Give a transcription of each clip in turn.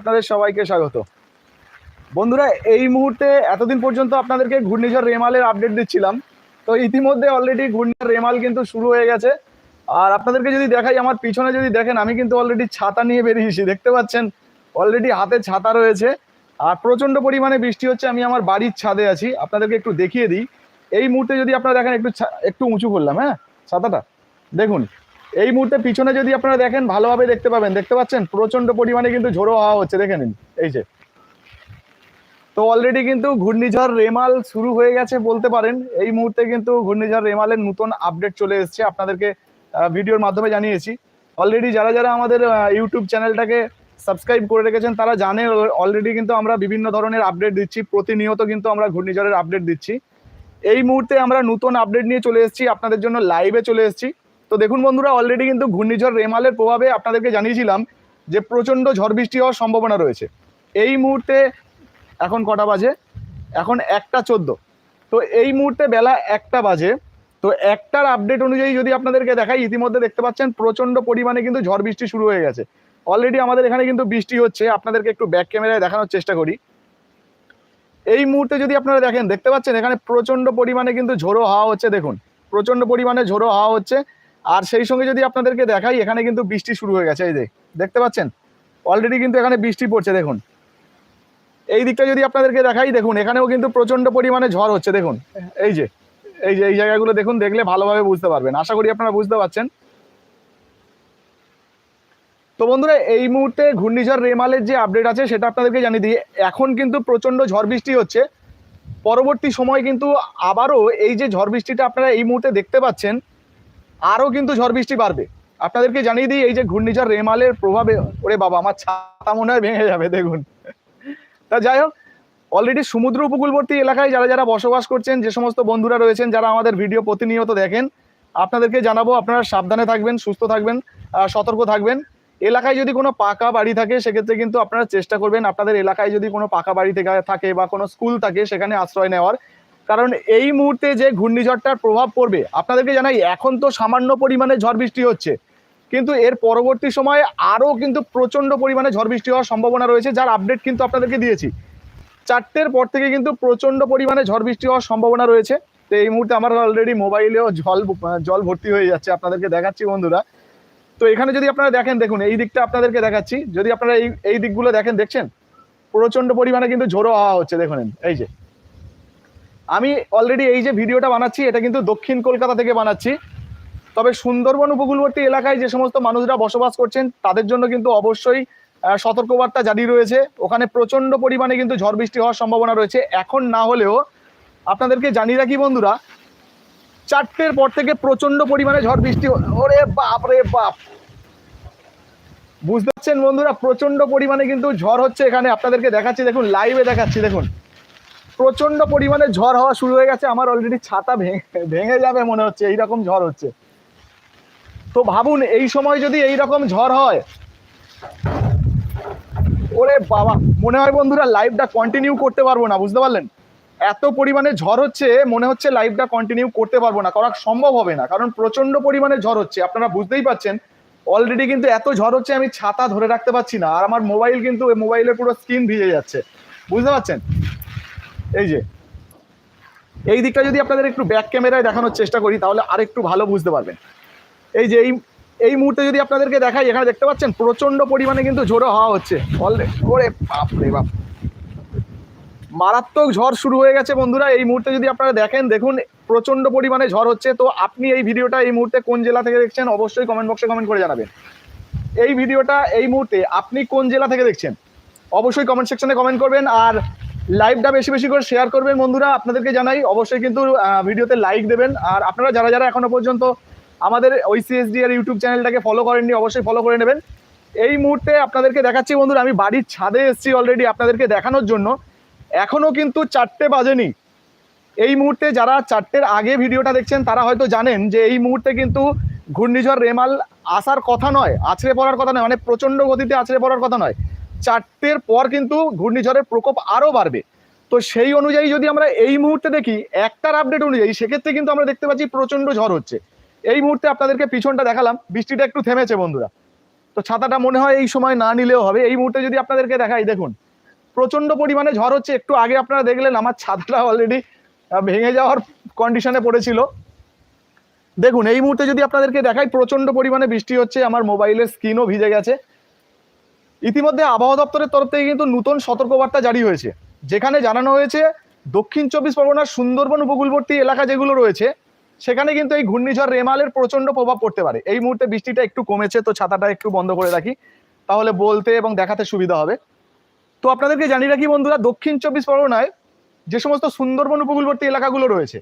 আপনাদের সবাইকে স্বাগত। বন্ধুরা, এই মুহূর্তে এতদিন পর্যন্ত আপনাদেরকে ঘূর্ণিঝড় রেমালের আপডেট দিচ্ছিলাম। তো ইতিমধ্যে অলরেডি ঘূর্ণিঝড় রেমাল কিন্তু শুরু হয়ে গেছে। আর আপনাদেরকে যদি দেখাই, আমার পিছনে যদি দেখেন, আমি কিন্তু অলরেডি ছাতা নিয়ে বেরিয়েছি, দেখতে পাচ্ছেন? অলরেডি হাতে ছাতা রয়েছে। আর প্রচণ্ড পরিমাণে বৃষ্টি হচ্ছে, আমি আমার বাড়ির ছাদে আছি। আপনাদেরকে একটু দেখিয়ে দিই। এই মুহূর্তে যদি আপনারা দেখেন, একটু একটু উঁচু করলাম হ্যাঁ? ছাতাটা। দেখুন এই মুহূর্তে পিছনে যদি আপনারা দেখেন, ভালোভাবে দেখতে পাবেন। দেখতে পাচ্ছেন? প্রচণ্ড পরিমাণে কিন্তু ঝোড়ো হাওয়া হচ্ছে। দেখে নিন। এই যে। তো অলরেডি কিন্তু ঘূর্ণিঝড় রেমাল শুরু হয়ে গেছে বলতে পারেন। এই মুহূর্তে কিন্তু ঘূর্ণিঝড় রেমালের নতুন আপডেট চলে এসেছে। আপনাদেরকে ভিডিওর মাধ্যমে জানিয়েছি। অলরেডি যারা যারা আমাদের ইউটিউব চ্যানেলটাকে সাবস্ক্রাইব করে রেখেছেন, তারা জানে অলরেডি কিন্তু আমরা বিভিন্ন ধরনের আপডেট দিচ্ছি। প্রতিনিয়ত কিন্তু আমরা ঘূর্ণিঝড়ের আপডেট দিচ্ছি। এই মুহূর্তে আমরা নতুন আপডেট নিয়ে চলে এসেছি। আপনাদের জন্য লাইভে চলে এসেছি। তো দেখুন বন্ধুরা অলরেডি কিন্তু ঘূর্ণিঝড় রেমালের প্রভাবে আপনাদেরকে জানিয়েছিলাম যে প্রচণ্ড ঝড় বৃষ্টি হওয়ার সম্ভাবনা রয়েছে। এই মুহূর্তে এখন কটা বাজে? এখন একটা চোদ্দ। তো এই মুহূর্তে বেলা একটা বাজে। তো একটার আপডেট অনুযায়ী যদি আপনাদেরকে দেখাই, ইতিমধ্যে দেখতে পাচ্ছেন প্রচণ্ড পরিমাণে কিন্তু ঝড় বৃষ্টি শুরু হয়ে গেছে। অলরেডি আমাদের এখানে কিন্তু বৃষ্টি হচ্ছে। আপনাদেরকে একটু ব্যাক ক্যামেরায় দেখানোর চেষ্টা করি। এই মুহূর্তে যদি আপনারা দেখেন, দেখতে পাচ্ছেন এখানে প্রচণ্ড পরিমাণে কিন্তু ঝোড়ো হাওয়া হচ্ছে। দেখুন প্রচণ্ড পরিমাণে ঝোড়ো হাওয়া হচ্ছে। আর সেই সঙ্গে যদি আপনাদেরকে দেখাই, এখানে কিন্তু বৃষ্টি শুরু হয়ে গেছে, এই যে, দেখতে পাচ্ছেন? অলরেডি কিন্তু এখানে বৃষ্টি পড়ছে, দেখুন। এই দিকটা যদি আপনাদেরকে দেখাই, দেখুন, এখানেও কিন্তু প্রচণ্ড পরিমাণে ঝড় হচ্ছে, দেখুন। এই যে এই যে, এই জায়গাগুলো দেখুন, দেখলে ভালোভাবে বুঝতে পারবেন। আশা করি আপনারা বুঝতে পারছেন। তো বন্ধুরা, এই মুহূর্তে ঘূর্ণিঝড় রেমালের যে আপডেট আছে, সেটা আপনাদেরকে জানিয়ে দিই। এখন কিন্তু প্রচণ্ড ঝড় বৃষ্টি হচ্ছে। পরবর্তী সময় কিন্তু আবারও এই যে ঝড় বৃষ্টিটা আপনারা এই মুহূর্তে দেখতে পাচ্ছেন আরও কিন্তু ঝড় বৃষ্টি বাড়বে। আপনাদেরকে জানিয়ে দিই, এই যে ঘূর্ণিঝড় রেমালের প্রভাবে, ওরে বাবা, আমার ছাতা মনে হয় ভেঙে যাবে, দেখুন। তা যাই হোক অলরেডি সমুদ্র উপকূলবর্তী এলাকায় যারা যারা বসবাস করছেন, যে সমস্ত বন্ধুরা রয়েছেন, যারা আমাদের ভিডিও প্রতিনিয়ত দেখেন, আপনাদেরকে জানাব, আপনারা সাবধানে থাকবেন, সুস্থ থাকবেন সতর্ক থাকবেন। এলাকায় যদি কোনো পাকা বাড়ি থাকে, সেক্ষেত্রে কিন্তু আপনারা চেষ্টা করবেন, আপনাদের এলাকায় যদি কোনো পাকা বাড়ি থেকে থাকে বা কোনো স্কুল থাকে, সেখানে আশ্রয় নেওয়ার। কারণ এই মুহূর্তে যে ঘূর্ণিঝড়টার প্রভাব পড়বে, আপনাদেরকে জানাই, এখন তো সামান্য পরিমাণে ঝড় বৃষ্টি হচ্ছে। কিন্তু এর পরবর্তী সময়ে আরও কিন্তু প্রচণ্ড পরিমাণে ঝড় বৃষ্টি হওয়ার সম্ভাবনা রয়েছে, যার আপডেট কিন্তু আপনাদেরকে দিয়েছি। চারটের পর থেকে কিন্তু প্রচণ্ড পরিমাণে ঝড় বৃষ্টি হওয়ার সম্ভাবনা রয়েছে। তো এই মুহূর্তে আমার অলরেডি মোবাইলেও জল জল ভর্তি হয়ে যাচ্ছে, আপনাদেরকে দেখাচ্ছি বন্ধুরা। তো এখানে যদি আপনারা দেখেন, দেখুন, এই দিকটা আপনাদেরকে দেখাচ্ছি। যদি আপনারা এই এই দিকগুলো দেখেন, দেখছেন? প্রচণ্ড পরিমাণে কিন্তু ঝোড়ো হাওয়া হচ্ছে, দেখুন, এই যে। আমি অলরেডি এই যে ভিডিওটা বানাচ্ছি, এটা কিন্তু দক্ষিণ কলকাতা থেকে বানাচ্ছি। তবে সুন্দরবন উপকূলবর্তী এলাকায় যে সমস্ত মানুষরা বসবাস করছেন, তাদের জন্য কিন্তু অবশ্যই সতর্কবার্তা জারি রয়েছে। ওখানে প্রচণ্ড পরিমাণে কিন্তু ঝড় বৃষ্টি হওয়ার সম্ভাবনা রয়েছে। এখন না হলেও আপনাদেরকে জানিয়ে রাখি বন্ধুরা, চারটের পর থেকে প্রচণ্ড পরিমাণে ঝড় বৃষ্টি ওরে বাপ রে বাপ। বুঝতে পারছেন বন্ধুরা প্রচণ্ড পরিমাণে কিন্তু ঝড় হচ্ছে এখানে। আপনাদেরকে দেখাচ্ছি, দেখুন লাইভে দেখাচ্ছি, দেখুন। প্রচণ্ড পরিমাণে ঝড় হওয়া শুরু হয়ে গেছে, আমার অলরেডি ছাতা ভেঙে ভেঙে যাবে মনে হচ্ছে, এইরকম ঝড় হচ্ছে। তো ভাবুন, এই সময় যদি এই রকম ঝড় হয়, ওরে বাবা, মনে হয় বন্ধুরা লাইভটা কন্টিনিউ করতে পারব না, বুঝতে পারলেন? এত পরিমাণে ঝড় হচ্ছে, মনে হচ্ছে লাইভটা কন্টিনিউ করতে পারব না, করা সম্ভব হবে না, কারণ প্রচণ্ড পরিমাণে ঝড় হচ্ছে, আপনারা বুঝতেই পাচ্ছেন অলরেডি কিন্তু এত ঝড় হচ্ছে, আমি ছাতা ধরে রাখতে পারছি না, আর আমার মোবাইল কিন্তু মোবাইলের পুরো স্ক্রিন ভিজে যাচ্ছে, বুঝতে পারছেন? এই যে। এই দিকটা যদি আপনাদের একটু ব্যাক ক্যামেরায় দেখানোর চেষ্টা করি, তাহলে আর একটু ভালো বুঝতে পারবেন। এই যে এই এই মুহূর্তে যদি আপনাদেরকে দেখাই, এখানে দেখতে পাচ্ছেন প্রচণ্ড পরিমাণে কিন্তু ঝোড়ো হওয়া হচ্ছে। ওরে বাপ রে বাপ। মারাত্মক ঝড় শুরু হয়ে গেছে বন্ধুরা, এই মুহূর্তে যদি আপনারা দেখেন, দেখুন প্রচণ্ড পরিমাণে ঝড় হচ্ছে। তো আপনি এই ভিডিওটা এই মুহূর্তে কোন জেলা থেকে দেখছেন, অবশ্যই কমেন্ট বক্সে কমেন্ট করে জানাবেন। এই ভিডিওটা এই মুহূর্তে আপনি কোন জেলা থেকে দেখছেন, অবশ্যই কমেন্ট সেকশনে কমেন্ট করবেন। আর লাইভটা বেশি বেশি করে শেয়ার করবেন বন্ধুরা, আপনাদেরকে জানাই। অবশ্যই কিন্তু ভিডিওতে লাইক দেবেন। আর আপনারা যারা যারা এখনও পর্যন্ত আমাদের ওই সিএসডি আর ইউটিউব চ্যানেলটাকে ফলো করেননি, অবশ্যই ফলো করে নেবেন। এই মুহূর্তে আপনাদেরকে দেখাচ্ছি বন্ধুরা, আমি বাড়ির ছাদে এসেছি অলরেডি আপনাদেরকে দেখানোর জন্য। এখনও কিন্তু চারটে বাজেনি। এই মুহূর্তে যারা চারটের আগে ভিডিওটা দেখছেন, তারা হয়তো জানেন যে এই মুহূর্তে কিন্তু ঘূর্ণিঝড় রেমাল আসার কথা নয়, আছড়ে পড়ার কথা নয় মানে প্রচণ্ড গতিতে আছড়ে পড়ার কথা নয়। চারটের পর কিন্তু ঘূর্ণিঝড়ের প্রকোপ আরও বাড়বে। তো সেই অনুযায়ী যদি আমরা এই মুহূর্তে দেখি, একটার আপডেট অনুযায়ী সেক্ষেত্রে কিন্তু আমরা দেখতে পাচ্ছি প্রচণ্ড ঝড় হচ্ছে। এই মুহূর্তে আপনাদেরকে পিছনটা দেখালাম, বৃষ্টিটা একটু থেমেছে বন্ধুরা। তো ছাতাটা মনে হয় এই সময় না নিলেও হবে। এই মুহূর্তে যদি আপনাদেরকে দেখাই, দেখুন প্রচণ্ড পরিমাণে ঝড় হচ্ছে। একটু আগে আপনারা দেখলেন, আমার ছাতাটা অলরেডি ভেঙে যাওয়ার কন্ডিশনে পড়েছিল। দেখুন, এই মুহূর্তে যদি আপনাদেরকে দেখাই প্রচণ্ড পরিমাণে বৃষ্টি হচ্ছে। আমার মোবাইলের স্ক্রিনও ভিজে গেছে। ইতিমধ্যে আবহাওয়া দপ্তরের তরফ থেকে কিন্তু নতুন সতর্কবার্তা জারি হয়েছে। যেখানে জানানো হয়েছে দক্ষিণ চব্বিশ পরগনার সুন্দরবন উপকূলবর্তী এলাকা যেগুলো রয়েছে সেখানে কিন্তু এই ঘূর্ণিঝড় রেমালের প্রচণ্ড প্রভাব পড়তে পারে। এই মুহূর্তে বৃষ্টিটা একটু কমেছে তো ছাতাটা একটু বন্ধ করে রাখি। তাহলে বলতে এবং দেখাতে সুবিধা হবে। তো আপনাদেরকে জানিয়ে রাখি বন্ধুরা দক্ষিণ চব্বিশ পরগনায় যে সমস্ত সুন্দরবন উপকূলবর্তী এলাকাগুলো রয়েছে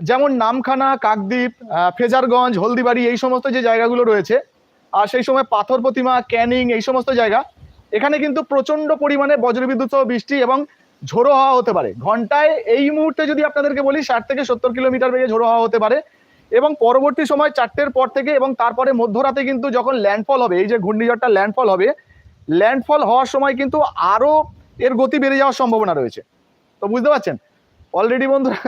যেমন নামখানা কাকদ্বীপ আহ, ফ্রেজারগঞ্জ হলদিবাড়ি এই সমস্ত যে জায়গাগুলো রয়েছে আর সেই সময় পাথর প্রতিমা, ক্যানিং এই সমস্ত জায়গা। এখানে কিন্তু প্রচণ্ড পরিমাণে বজ্রবিদ্যুৎ সহ বৃষ্টি এবং ঝোড়ো হাওয়া হতে পারে। ঘন্টায় এই মুহূর্তে যদি আপনাদেরকে বলি, ষাট থেকে সত্তর কিলোমিটার বেগে ঝোড়ো হাওয়া হতে পারে এবং পরবর্তী সময় চারটের পর থেকে এবং তারপরে মধ্যরাতে কিন্তু যখন ল্যান্ডফল হবে, এই যে ঘূর্ণিঝড়টা ল্যান্ডফল হবে ল্যান্ডফল হওয়ার সময় কিন্তু আরও এর গতি বেড়ে যাওয়ার সম্ভাবনা রয়েছে। তো বুঝতে পারছেন? অলরেডি বন্ধুরা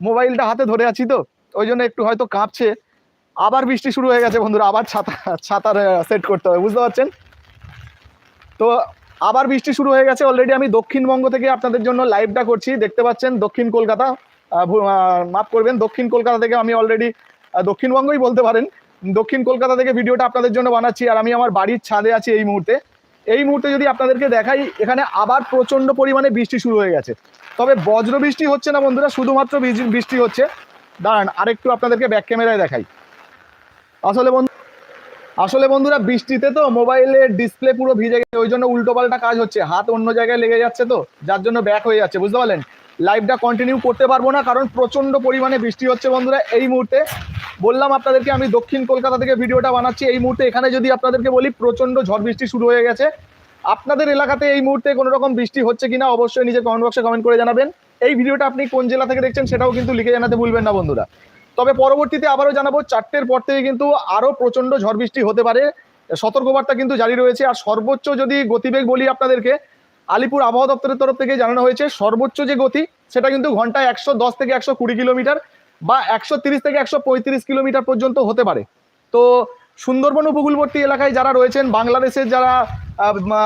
মোবাইলটা হাতে ধরে আছি তো, ওই জন্য একটু হয়তো কাঁপছে। আবার বৃষ্টি শুরু হয়ে গেছে বন্ধুরা, আবার ছাতা, ছাতার সেট করতে হবে, বুঝতে পারছেন? তো আবার বৃষ্টি শুরু হয়ে গেছে অলরেডি আমি দক্ষিণবঙ্গ থেকে আপনাদের জন্য লাইভটা করছি, দেখতে পাচ্ছেন দক্ষিণ কলকাতা মাফ করবেন, দক্ষিণ কলকাতা থেকে আমি অলরেডি দক্ষিণবঙ্গই বলতে পারেন, দক্ষিণ কলকাতা থেকে ভিডিওটা আপনাদের জন্য বানাচ্ছি, আর আমি আমার বাড়ির ছাদে আছি এই মুহূর্তে। এই মুহূর্তে যদি আপনাদেরকে দেখাই, এখানে আবার প্রচণ্ড পরিমাণে বৃষ্টি শুরু হয়ে গেছে। তবে বজ্র বৃষ্টি হচ্ছে না বন্ধুরা, শুধুমাত্র বৃষ্টি হচ্ছে। দাঁড়ান, আরেকটু আপনাদেরকে ব্যাক ক্যামেরায় দেখাই। আসলে বন্ধু আসলে বন্ধুরা, বৃষ্টিতে তো মোবাইলের ডিসপ্লে পুরো ভিজে গেছে, ওই জন্য উল্টো পাল্টা কাজ হচ্ছে। হাত অন্য জায়গায় লেগে যাচ্ছে তো, যার জন্য ব্যাক হয়ে যাচ্ছে, বুঝতে পারলেন? লাইভটা কন্টিনিউ করতে পারব না, কারণ প্রচণ্ড পরিমাণে বৃষ্টি হচ্ছে বন্ধুরা এই মুহূর্তে। বললাম আপনাদেরকে, আমি দক্ষিণ কলকাতা থেকে ভিডিওটা বানাচ্ছি। এই মুহূর্তে এখানে যদি আপনাদেরকে বলি প্রচণ্ড ঝড় বৃষ্টি শুরু হয়ে গেছে। আপনাদের এলাকাতে এই মুহূর্তে কোনো রকম বৃষ্টি হচ্ছে কিনা অবশ্যই নিজের কমেন্ট বক্সে কমেন্ট করে জানাবেন। এই ভিডিওটা আপনি কোন জেলা থেকে দেখছেন সেটাও কিন্তু লিখে জানাতে ভুলবেন না বন্ধুরা। তবে পরবর্তীতে আবারও জানাব, চারটের পর থেকে কিন্তু আরও প্রচণ্ড ঝড় বৃষ্টি হতে পারে। সতর্কবার্তা কিন্তু জারি রয়েছে। আর সর্বোচ্চ যদি গতিবেগ বলি আপনাদেরকে, আলিপুর আবহাওয়া দপ্তরের তরফ থেকে জানানো হয়েছে, সর্বোচ্চ যে গতি, সেটা কিন্তু ঘন্টায় একশো দশ থেকে একশো কুড়ি কিলোমিটার বা একশো তিরিশ থেকে একশো পঁয়ত্রিশ কিলোমিটার পর্যন্ত হতে পারে। তো সুন্দরবন উপকূলবর্তী এলাকায় যারা রয়েছেন, বাংলাদেশের যারা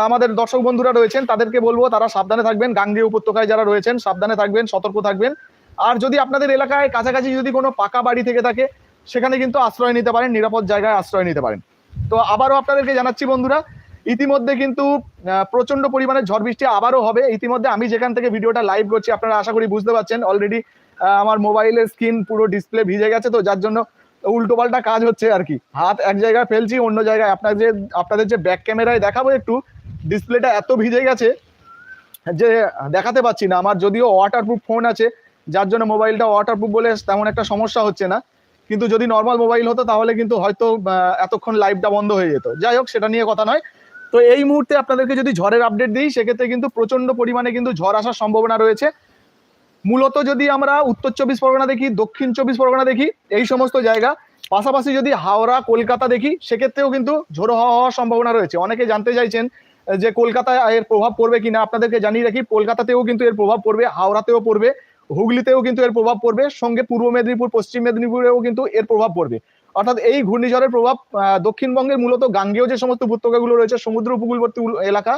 আমাদের দর্শক বন্ধুরা রয়েছেন, তাদেরকে বলব, তারা সাবধানে থাকবেন। গাঙ্গেয় উপত্যকায় যারা রয়েছেন, সাবধানে থাকবেন, সতর্ক থাকবেন। আর যদি আপনাদের এলাকায় কাছাকাছি যদি কোনো পাকা বাড়ি থেকে থাকে, সেখানে কিন্তু আশ্রয় নিতে পারেন, নিরাপদ জায়গায় আশ্রয় নিতে পারেন। তো আবারও আপনাদেরকে জানাচ্ছি বন্ধুরা, ইতিমধ্যে কিন্তু প্রচণ্ড পরিমাণে ঝড় বৃষ্টি আবারও হবে। ইতিমধ্যে আমি যেখান থেকে ভিডিওটা লাইভ করছি, আপনারা আশা করি বুঝতে পারছেন অলরেডি আমার মোবাইলের স্ক্রিন পুরো ডিসপ্লে ভিজে গেছে তো, যার জন্য উল্টো পাল্টা কাজ হচ্ছে আর কি। হাত এক জায়গায় ফেলছি, অন্য জায়গায় আপনার যে, আপনাদের যে ব্যাক ক্যামেরায় দেখাবো একটু ডিসপ্লেটা এত ভিজে গেছে যে দেখাতে পাচ্ছি না। আমার যদিও ওয়াটারপ্রুফ ফোন আছে যার জন্য মোবাইলটা ওয়াটারপ্রুফ বলে তেমন একটা সমস্যা হচ্ছে না। কিন্তু যদি নর্মাল মোবাইল হতো, তাহলে কিন্তু হয়তো এতক্ষণ লাইভটা বন্ধ হয়ে যেত। যাই হোক, সেটা নিয়ে কথা নয়। তো এই মুহূর্তে আপনাদেরকে যদি ঝড়ের আপডেট দিই, সেক্ষেত্রে কিন্তু প্রচণ্ড পরিমাণে কিন্তু ঝড় আসার সম্ভাবনা রয়েছে। মূলত যদি আমরা উত্তর চব্বিশ পরগনা দেখি, দক্ষিণ চব্বিশ পরগনা দেখি, এই সমস্ত জায়গা। পাশাপাশি যদি হাওড়া, কলকাতা দেখি, সেক্ষেত্রেও কিন্তু ঝোড়ো হওয়া হওয়ার সম্ভাবনা রয়েছে। অনেকে জানতে চাইছেন যে কলকাতায় এর প্রভাব পড়বে কিনা। আপনাদেরকে জানিয়ে রাখি, কলকাতাতেও কিন্তু এর প্রভাব পড়বে, হাওড়াতেও পড়বে। হুগলিতেও কিন্তু এর প্রভাব পড়বে, সঙ্গে পূর্ব মেদিনীপুর, পশ্চিম মেদিনীপুরেও কিন্তু এর প্রভাব পড়বে। অর্থাৎ এই ঘূর্ণিঝড়ের প্রভাব দক্ষিণবঙ্গের মূলত গাঙ্গেয় যে সমস্ত উপত্যকাগুলো রয়েছে, সমুদ্র উপকূলবর্তী এলাকা,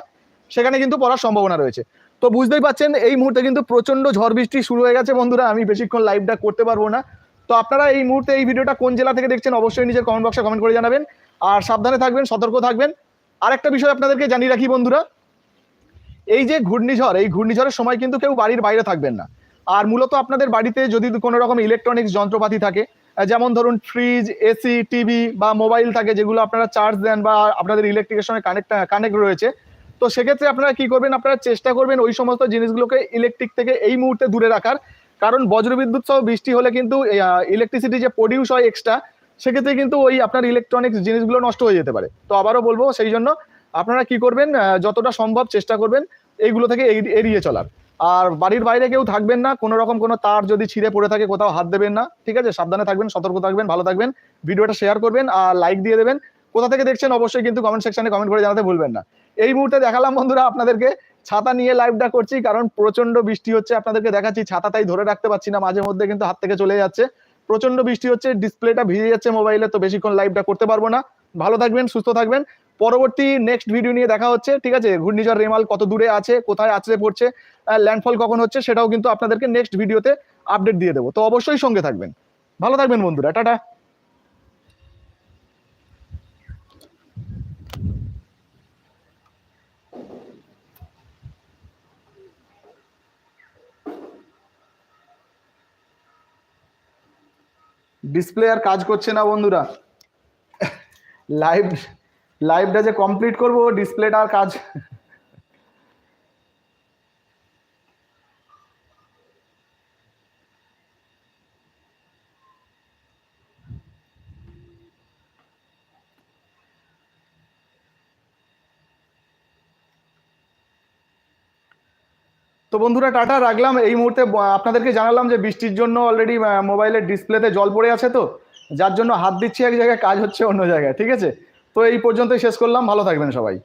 সেখানে কিন্তু পড়ার সম্ভাবনা রয়েছে। তো বুঝতেই পাচ্ছেন, এই মুহূর্তে কিন্তু প্রচণ্ড ঝড় বৃষ্টি শুরু হয়ে গেছে বন্ধুরা, আমি বেশিক্ষণ লাইভটা করতে পারব না। তো আপনারা এই মুহূর্তে এই ভিডিওটা কোন জেলা থেকে দেখছেন, অবশ্যই নিজের কমেন্ট বক্সে কমেন্ট করে জানাবেন। আর সাবধানে থাকবেন, সতর্ক থাকবেন। আর একটা বিষয় আপনাদেরকে জানিয়ে রাখি বন্ধুরা, এই যে ঘূর্ণিঝড়, এই ঘূর্ণিঝড়ের সময় কিন্তু কেউ বাড়ির বাইরে থাকবেন না। আর মূলত আপনাদের বাড়িতে যদি কোনো রকম ইলেকট্রনিক্স যন্ত্রপাতি থাকে যেমন ধরুন ফ্রিজ এসি টিভি বা মোবাইল থাকে যেগুলো আপনারা চার্জ দেন বা আপনাদের ইলেকট্রিকের সঙ্গে কানেক্ট কানেক্ট রয়েছে, তো সেক্ষেত্রে আপনারা কি করবেন? আপনারা চেষ্টা করবেন ওই সমস্ত জিনিসগুলোকে ইলেকট্রিক থেকে এই মুহূর্তে দূরে রাখার। কারণ বজ্রবিদ্যুৎ সহ বৃষ্টি হলে কিন্তু ইলেকট্রিসিটি যে প্রডিউস হয় এক্সট্রা সেক্ষেত্রে কিন্তু ওই আপনার ইলেকট্রনিক্স জিনিসগুলো নষ্ট হয়ে যেতে পারে। তো আবারও বলব, সেই জন্য আপনারা কি করবেন যতটা সম্ভব চেষ্টা করবেন, এইগুলো থেকে এড়িয়ে চলার। আর বাড়ির বাইরে কেউ থাকবেন না, কোনো রকম কোনো তার যদি ছিঁড়ে পড়ে থাকে কোথাও হাত দেবেন না, ঠিক আছে? সাবধানে থাকবেন, সতর্ক থাকবেন, ভালো থাকবেন, ভিডিওটা শেয়ার করবেন আর লাইক দিয়ে দেবেন। কোথা থেকে দেখছেন অবশ্যই কিন্তু কমেন্ট সেকশনে কমেন্ট করে জানাতে ভুলবেন না। এই মুহূর্তে দেখালাম বন্ধুরা আপনাদেরকে, ছাতা নিয়ে লাইভটা করছি কারণ প্রচণ্ড বৃষ্টি হচ্ছে আপনাদেরকে দেখাচ্ছি ছাতা তাই ধরে রাখতে পারছি না, মাঝে মধ্যে কিন্তু হাত থেকে চলে যাচ্ছে। প্রচণ্ড বৃষ্টি হচ্ছে ডিসপ্লেটা ভিজে যাচ্ছে মোবাইলে তো বেশিক্ষণ লাইভটা করতে পারব না। ভালো থাকবেন, সুস্থ থাকবেন। পরবর্তী নেক্সট ভিডিও নিয়ে দেখা হচ্ছে, ঠিক আছে? ঘূর্ণিঝড় রেমাল কত দূরে আছে, কোথায় আছড়ে পড়ছে ল্যান্ডফল কখন হচ্ছে, সেটাও কিন্তু আপনাদেরকে নেক্সট ভিডিওতে আপডেট দিয়ে দেবো। তো অবশ্যই সঙ্গে থাকবেন। ভালো থাকবেন বন্ধুরা, টাটা। ডিসপ্লে আর কাজ করছে না বন্ধুরা। লাইভ লাইভটা যে কমপ্লিট করব ডিসপ্লেটা আর কাজ তো বন্ধুরা, টাটা, রাখলাম। এই মুহূর্তে আপনাদেরকে জানালাম যে বৃষ্টির জন্য অলরেডি মোবাইলের ডিসপ্লেতে জল পড়ে আছে তো। যার জন্য হাত দিচ্ছি এক জায়গায়, কাজ হচ্ছে অন্য জায়গায়, ঠিক আছে? তো এই পর্যন্তই শেষ করলাম। ভালো থাকবেন সবাই।